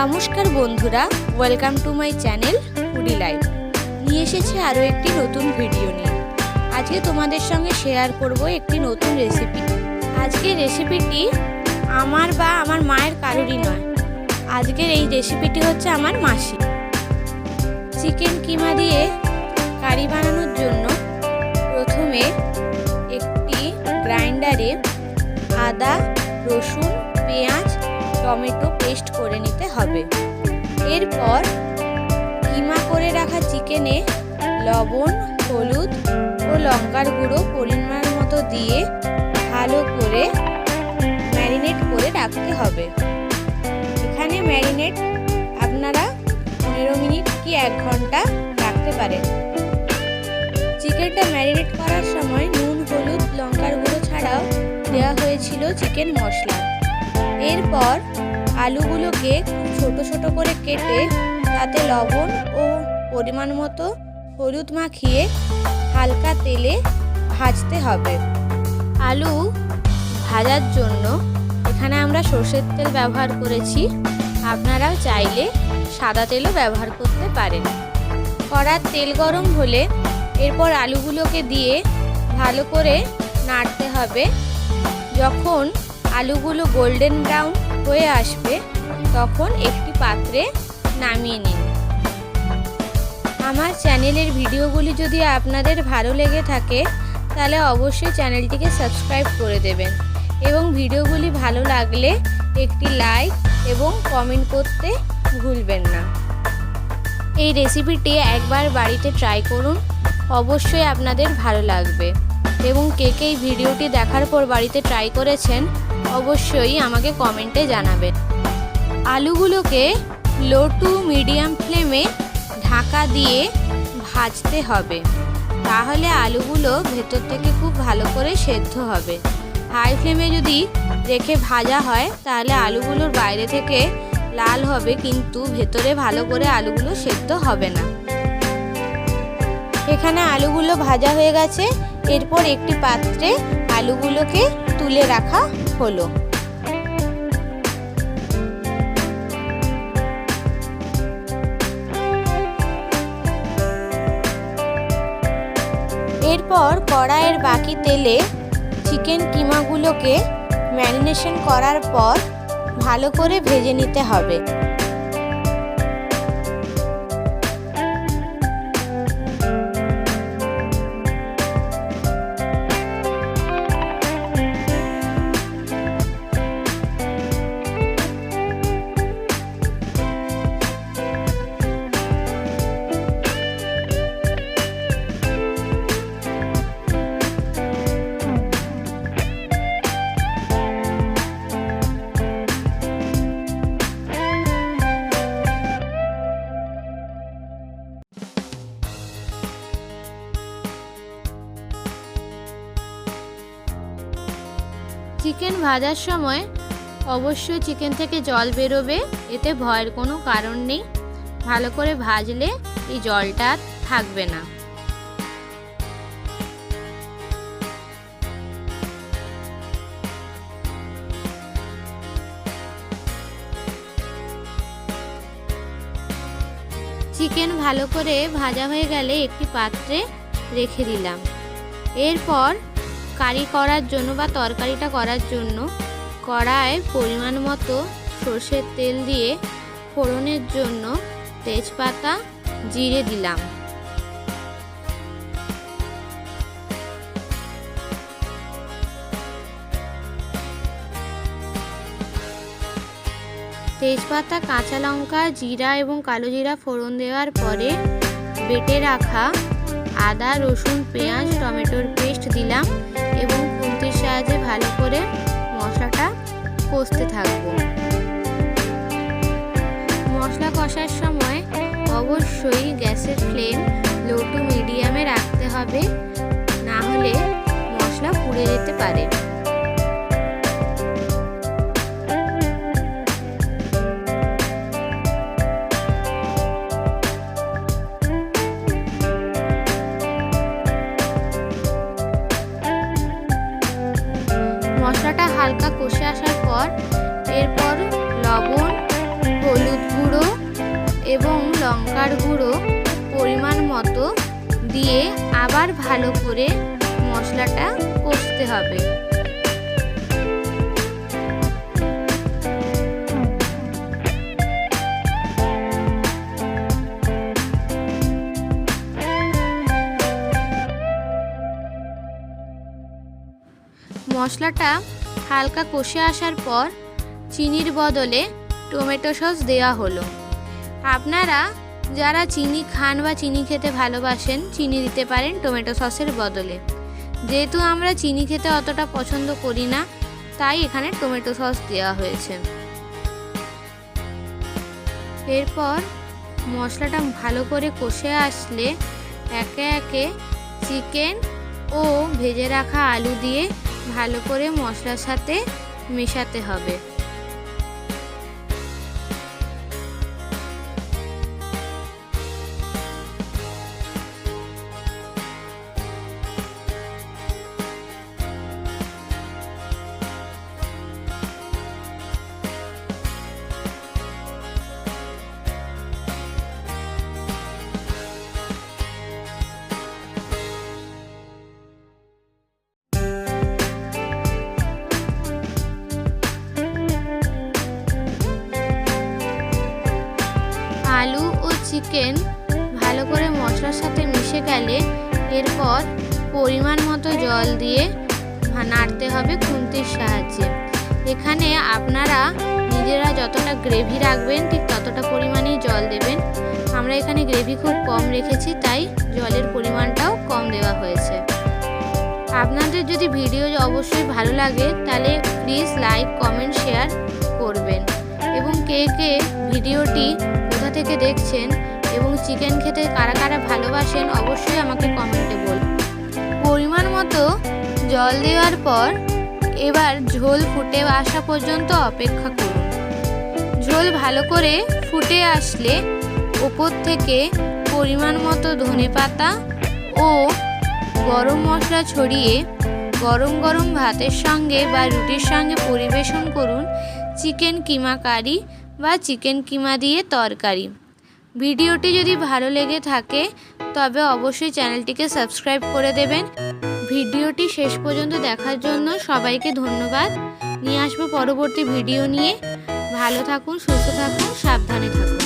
নমস্কার বন্ধুরা welcome to my channel foodie life নিয়ে এসেছি আরও একটি নতুন ভিডিও নিয়ে। আজকে তোমাদের সঙ্গে শেয়ার করব একটি নতুন রেসিপি আজকের রেসিপিটি আমার বা আমার মায়ের কারোরই নয়। আজকের এই রেসিপিটি হচ্ছে আমার মাসি। চিকেন কিমা দিয়ে কারি বানানোর জন্য প্রথমে একটি গ্রাইন্ডারে আদা, রসুন, পেঁয়াজ টমেটো পেস্ট করে নিতে হবে। এরপর কিমা করে রাখা চিকেনে লবণ, হলুদ ও লঙ্কার গুঁড়ো পরিমাণ মতো দিয়ে ভালো করে ম্যারিনেট করে রাখতে হবে। এখানে ম্যারিনেট আপনারা পনেরো মিনিট কি এক ঘণ্টা রাখতে পারেন। চিকেনটা ম্যারিনেট করার সময় নুন, হলুদ, লঙ্কার গুঁড়ো ছাড়াও দেওয়া হয়েছিল চিকেন মশলা। এরপর আলুগুলোকে ছোট ছোট করে কেটে তাতে লবণ ও পরিমাণ মতো হলুদ মাখিয়ে হালকা তেলে ভাজতে হবে। আলু ভাজার জন্য এখানে আমরা সর্ষের তেল ব্যবহার করেছি। আপনারাও চাইলে সাদা তেলও ব্যবহার করতে পারেন। কড়ার তেল গরম হলে এরপর আলুগুলোকে দিয়ে ভালো করে নাড়তে হবে। যখন আলুগুলো গোল্ডেন ব্রাউন হয়ে আসবে, তখন একটি পাত্রে নামিয়ে নিন। আমার চ্যানেলের ভিডিওগুলি যদি আপনাদের ভালো লেগে থাকে, তাহলে অবশ্যই চ্যানেলটিকে সাবস্ক্রাইব করে দেবেন এবং ভিডিওগুলি ভালো লাগলে একটি লাইক এবং কমেন্ট করতে ভুলবেন না। এই রেসিপিটি একবার বাড়িতে ট্রাই করুন, অবশ্যই আপনাদের ভালো লাগবে। এবং কে কে এই ভিডিওটি দেখার পর বাড়িতে ট্রাই করেছেন অবশ্যই আমাকে কমেন্টে জানাবেন। আলুগুলোকে লো টু মিডিয়াম ফ্লেমে ঢাকা দিয়ে ভাজতে হবে। তাহলে আলুগুলো ভেতর থেকে খুব ভালো করে সেদ্ধ হবে। হাই ফ্লেমে যদি রেখে ভাজা হয়, তাহলে আলুগুলোর বাইরে থেকে লাল হবে, কিন্তু ভেতরে ভালো করে আলুগুলো সেদ্ধ হবে না। এখানে আলুগুলো ভাজা হয়ে গেছে। এরপর একটি পাত্রে আলুগুলোকে তুলে রাখা হলো। এরপর কড়াইয়ের বাকি তেলে চিকেন কিমাগুলোকে ম্যারিনেশন করার পর ভালো করে ভেজে নিতে হবে। চিকেন ভাজার সময় অবশ্যই চিকেন থেকে জল বেরোবে, এতে ভয়ের কোনো কারণ নেই। ভালো করে ভাজলে এই জলটা থাকবে না। চিকেন ভালো করে ভাজা হয়ে গেলে একটি পাত্রে রেখে দিলাম। এরপর কারি করার জন্য বা তরকারিটা করার জন্য কড়ায় পরিমাণ মতো সর্ষের তেল দিয়ে ফোড়নের জন্য তেজপাতা, জিরে দিলাম। তেজপাতা, কাঁচা লঙ্কা, জিরা এবং কালো জিরা ফোড়ন দেওয়ার পরে বেটে রাখা আদা, রসুন, পেঁয়াজ, টমেটোর পেস্ট দিলাম। এবং খুন্তির সাহায্যে ভালো করে মশলাটা কষতে থাকব। মশলা কষার সময় অবশ্যই গ্যাসের ফ্লেম লো টু মিডিয়ামে রাখতে হবে, না হলে মশলা পুড়ে যেতে পারে। কষে আসার পর এরপর লবণ, হলুদ গুঁড়ো এবং লঙ্কার গুঁড়ো পরিমাণ মতো দিয়ে আবার ভালো করে মশলাটা কষতে হবে। মশলাটা হালকা কষে আসার পর চিনির বদলে টমেটো সস দেওয়া হলো। আপনারা যারা চিনি খান বা চিনি খেতে ভালোবাসেন, চিনি দিতে পারেন টমেটো সসের বদলে। যেহেতু আমরা চিনি খেতে অতটা পছন্দ করি না, তাই এখানে টমেটো সস দেওয়া হয়েছে। এরপর মশলাটা ভালো করে কষে আসলে একে একে চিকেন ও ভেজে রাখা আলু দিয়ে ভালো করে মশলার সাথে মেশাতে হবে। আলু ও চিকেন ভালো করে মশলার সাথে মিশে গেলে এরপর পরিমাণ মতো জল দিয়ে নাড়তে হবে খুন্তির সাহায্যে। এখানে আপনারা নিজেরা যতটা গ্রেভি রাখবেন, ঠিক ততটা পরিমাণেই জল দেবেন। আমরা এখানে গ্রেভি খুব কম রেখেছি, তাই জলের পরিমাণটাও কম দেওয়া হয়েছে। আপনাদের যদি ভিডিও অবশ্যই ভালো লাগে, তাহলে প্লিজ লাইক কমেন্ট শেয়ার করবেন। এবং কে কে ভিডিওটি কোথা থেকে দেখছেন এবং চিকেন খেতে কারা কারা ভালোবাসেন অবশ্যই আমাকে কমেন্টে বলুন। পরিমাণ মতো জল দেওয়ার পর এবার ঝোল ফুটে আসা পর্যন্ত অপেক্ষা করুন। ঝোল ভালো করে ফুটে আসলে ওপর থেকে পরিমাণ মতো ধনে পাতা ও গরম মশলা ছড়িয়ে গরম গরম ভাতের সঙ্গে বা রুটির সঙ্গে পরিবেশন করুন। চিকেন কিমা কারি বা চিকেন কিমা দিয়ে তরকারি। ভিডিওটি যদি ভালো লেগে থাকে, তবে অবশ্যই চ্যানেলটিকে সাবস্ক্রাইব করে দেবেন। ভিডিওটি শেষ পর্যন্ত দেখার জন্য সবাইকে ধন্যবাদ। নিয়ে আসব পরবর্তী ভিডিও নিয়ে। ভালো থাকুন, সুস্থ থাকুন, সাবধানে থাকুন।